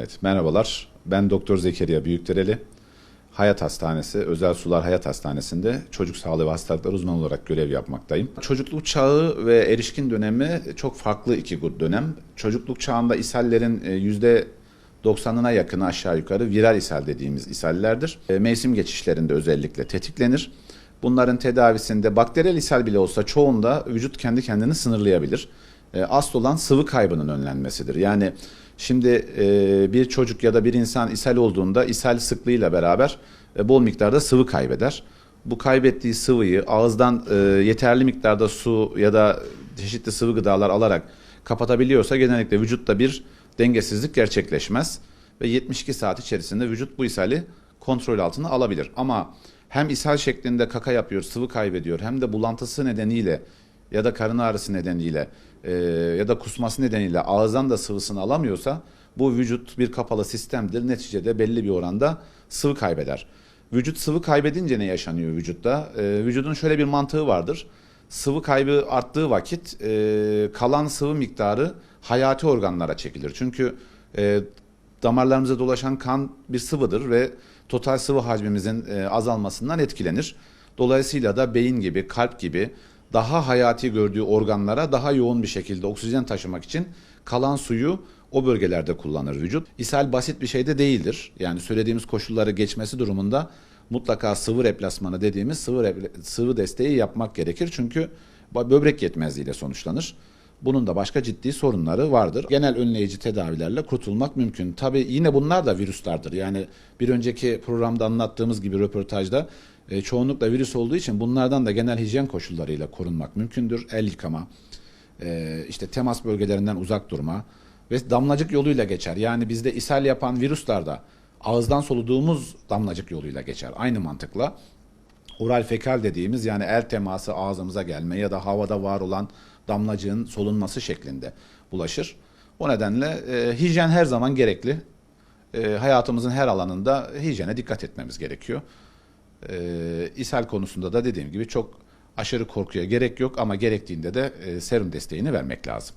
Evet, merhabalar. Ben Doktor Zekeriya Büyükdereli. Hayat Hastanesi, Özel Sular Hayat Hastanesi'nde çocuk sağlığı ve hastalıklar uzmanı olarak görev yapmaktayım. Çocukluk çağı ve erişkin dönemi çok farklı iki dönem. Çocukluk çağında ishallerin e, yüzde 90'ına yakını aşağı yukarı viral ishal dediğimiz ishallerdir. E, Mevsim geçişlerinde özellikle tetiklenir. Bunların tedavisinde bakteriyel ishal bile olsa çoğunda vücut kendi kendini sınırlayabilir. E, Asıl olan sıvı kaybının önlenmesidir. Yani şimdi e, bir çocuk ya da bir insan ishal olduğunda ishal sıklığıyla beraber e, bol miktarda sıvı kaybeder. Bu kaybettiği sıvıyı ağızdan e, yeterli miktarda su ya da çeşitli sıvı gıdalar alarak kapatabiliyorsa genellikle vücutta bir dengesizlik gerçekleşmez ve 72 saat içerisinde vücut bu ishali kontrol altına alabilir. Ama hem ishal şeklinde kaka yapıyor, sıvı kaybediyor hem de bulantısı nedeniyle ya da karın ağrısı nedeniyle e, ya da kusması nedeniyle ağızdan da sıvısını alamıyorsa bu vücut bir kapalı sistemdir. Neticede belli bir oranda sıvı kaybeder. Vücut sıvı kaybedince ne yaşanıyor vücutta? E, vücudun şöyle bir mantığı vardır. Sıvı kaybı arttığı vakit e, kalan sıvı miktarı hayati organlara çekilir. Çünkü e, damarlarımıza dolaşan kan bir sıvıdır ve total sıvı hacmimizin e, azalmasından etkilenir. Dolayısıyla da beyin gibi, kalp gibi daha hayati gördüğü organlara daha yoğun bir şekilde oksijen taşımak için kalan suyu o bölgelerde kullanır vücut. İshal basit bir şey de değildir. Yani söylediğimiz koşulları geçmesi durumunda mutlaka sıvı replasmanı dediğimiz sıvı sıvı desteği yapmak gerekir. Çünkü böbrek yetmezliğiyle sonuçlanır. Bunun da başka ciddi sorunları vardır. Genel önleyici tedavilerle kurtulmak mümkün. Tabii yine bunlar da virüslerdir. Yani bir önceki programda anlattığımız gibi röportajda e, çoğunlukla virüs olduğu için bunlardan da genel hijyen koşullarıyla korunmak mümkündür. El yıkama, e, işte temas bölgelerinden uzak durma ve damlacık yoluyla geçer. Yani bizde ishal yapan virüsler de ağızdan soluduğumuz damlacık yoluyla geçer. Aynı mantıkla oral fekal dediğimiz yani el teması ağzımıza gelme ya da havada var olan damlacığın solunması şeklinde bulaşır. O nedenle e, hijyen her zaman gerekli. E, hayatımızın her alanında hijyene dikkat etmemiz gerekiyor. E, ishal konusunda da dediğim gibi çok aşırı korkuya gerek yok ama gerektiğinde de e, serum desteğini vermek lazım.